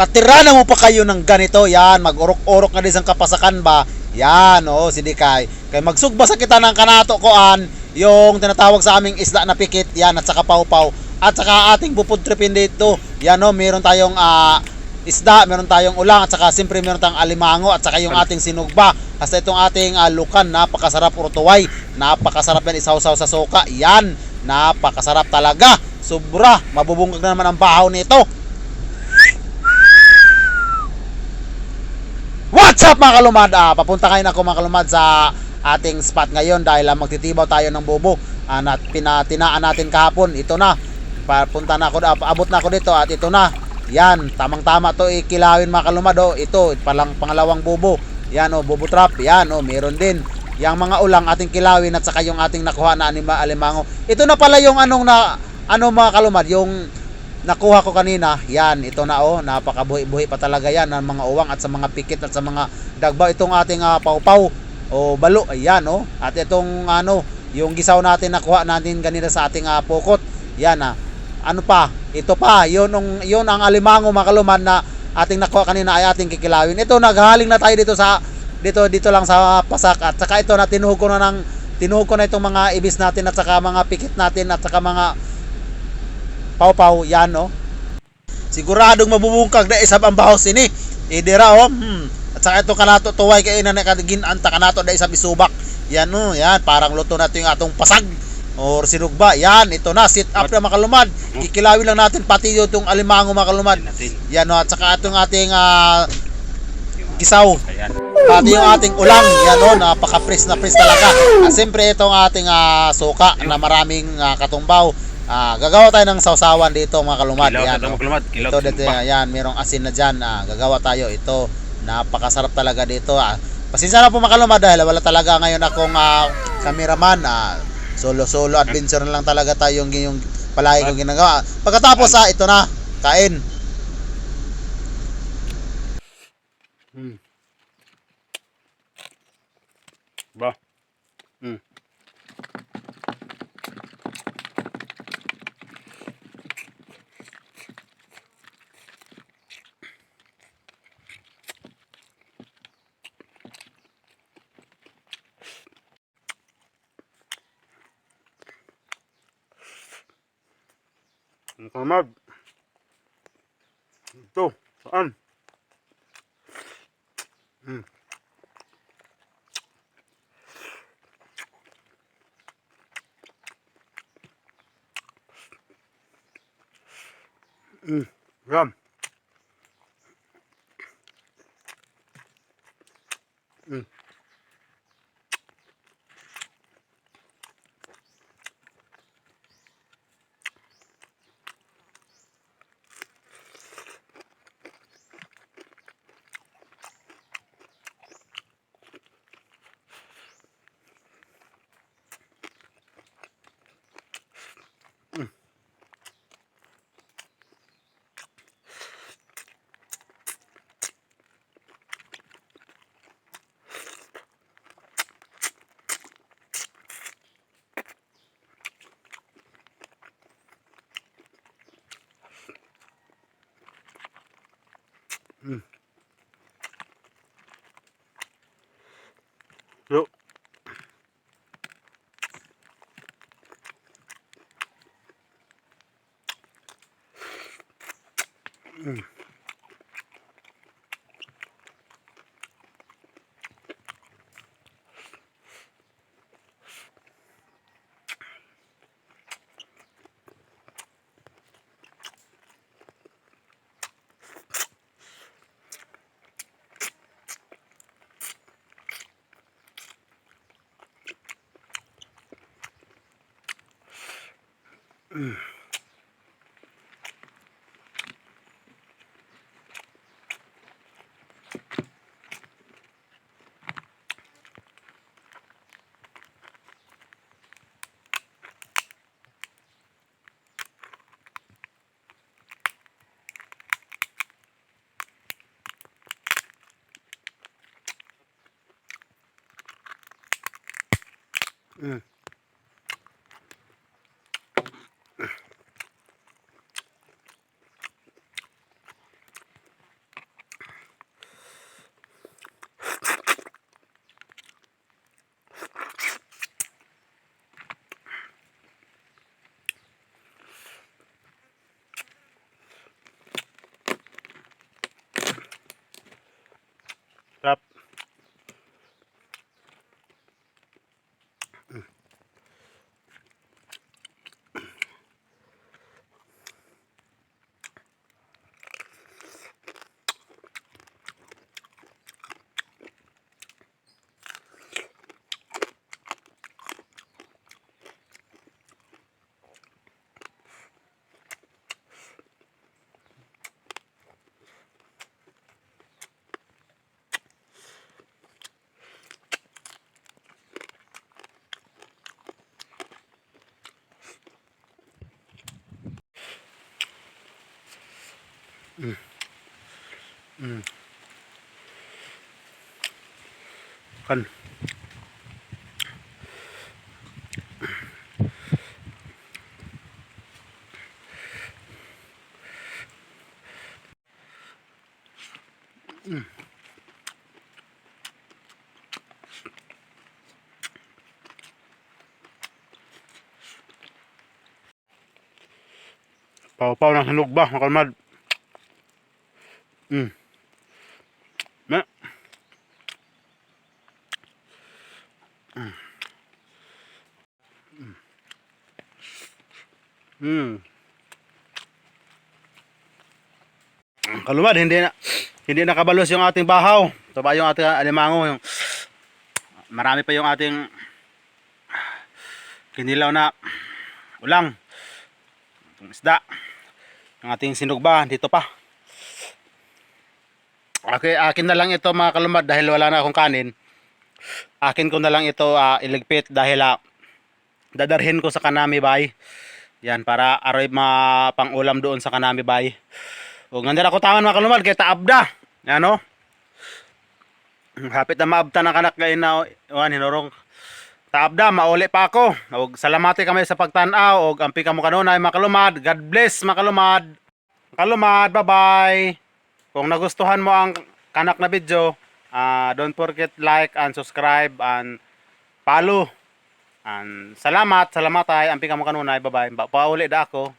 Nakatira na mo pa kayo ng ganito. Yan, mag-urok-urok na din sa kapasakan ba? Yan, oo, si Dikay. Kaya magsugba sa kita ng kanato koan, yung tinatawag sa aming isda na pikit, yan, at saka pawpaw. At saka ating pupudripin dito. Yan, no, meron tayong ah, isda, meron tayong ulang, at saka siyempre meron tayong alimango, at saka yung ating sinugba. Hasta itong ating ah, lukan, napakasarap urtuway. Napakasarap yan isaw-saw sa suka. Yan, napakasarap talaga. Sobra, mabubungkag na naman ang bahaw nito. What's up mga kalumad? Ah, papunta kayo na ako mga kalumad sa ating spot ngayon dahil ah, magtitibaw tayo ng bubo ah, na pinatinaan natin kahapon. Ito na. Papunta na ako, abot na ako dito at ito na. Yan, tamang-tama to ikilawin mga kalumad. Oh. Ito, palang pangalawang bubo. Yan oh, bubo trap. Yan oh, meron din. Yang mga ulang ating kilawin at saka yung ating nakuha na anima alimango. Ito na pala yung anong na ano mga kalumad, yung nakuha ko kanina, yan, ito na oh, napakabuhi-buhi pa talaga yan ng mga uwang at sa mga pikit at sa mga dagba. Itong ating ah, pawpaw o balo, ayan oh. At itong ano, yung gisaw natin nakuha natin kanina sa ating ah, pukot, yan ah. Ano pa? Ito pa, yun, ang, yun ang alimango mga kaluman na ating nakuha kanina ay ating kikilawin. Ito, naghaling na tayo dito sa dito dito lang sa pasak at saka ito na tinuhog ko na ng tinuhog ko na itong mga ibis natin at saka mga pikit natin at saka mga pau-pau yan no siguradong mabubungkag na isab ang bahos ini idira oh hmm. at saka ito kanato tuway kay na nakagin anta kanato da isab isubak yan no yan parang luto natin yung atong pasag or sinugba yan ito na sit up na makalumad ikilawin lang natin pati yung itong alimango makalumad yan no at saka itong ating ah, gisaw Ayan. Pati yung ating ulang, yan o, napaka-press na press talaga. At siyempre itong ating ah, suka na maraming ah, katumbaw. Ah, gagawa tayo ng sausawan dito mga kalumad. Kilaw Yan, lumad. Kilaw Ito dito, lumad. yan, merong asin na dyan. Ah, gagawa tayo ito. Napakasarap talaga dito. Ah. Pasensya na po mga kalumad dahil wala talaga ngayon akong ah, cameraman. Ah, solo-solo adventure na lang talaga tayo yung, yung palagi kong ginagawa. Pagkatapos, ah, ito na, kain. Hmm. Ang kamag. Ito, saan? Hmm. Mm, ram. Yo. Mm. うん。Mm. Mm. Kan. Pau-pau ng hinog ba, mga kalmad? Mm. Na. Mm. Mm. Kalumad, hindi na hindi nakabalos yung ating bahaw. Ito ba yung ating alimango yung marami pa yung ating kinilaw na ulang. Itong isda. Ang ating sinugba dito pa. Okay, akin na lang ito mga kalumad dahil wala na akong kanin. Akin ko na lang ito ah, iligpit dahil ah, dadarhin ko sa Kanami Bay. Yan, para aroy ma pang-ulam doon sa Kanami Bay. O ganda ako tangan mga kalumad kay taabda. Yan o. Hapit na maabta na kanak ngayon na iwan hinurong. Taabda, mauli pa ako. Og salamati kami sa pagtanaw og ampi kamo kanunay mga kalumad. God bless mga kalumad. Kalumad, bye-bye. Kung nagustuhan mo ang kanak na video, ah, don't forget like and subscribe and follow. And salamat, salamat ay ampi kamo kanunay. Bye-bye. Pauli da ako.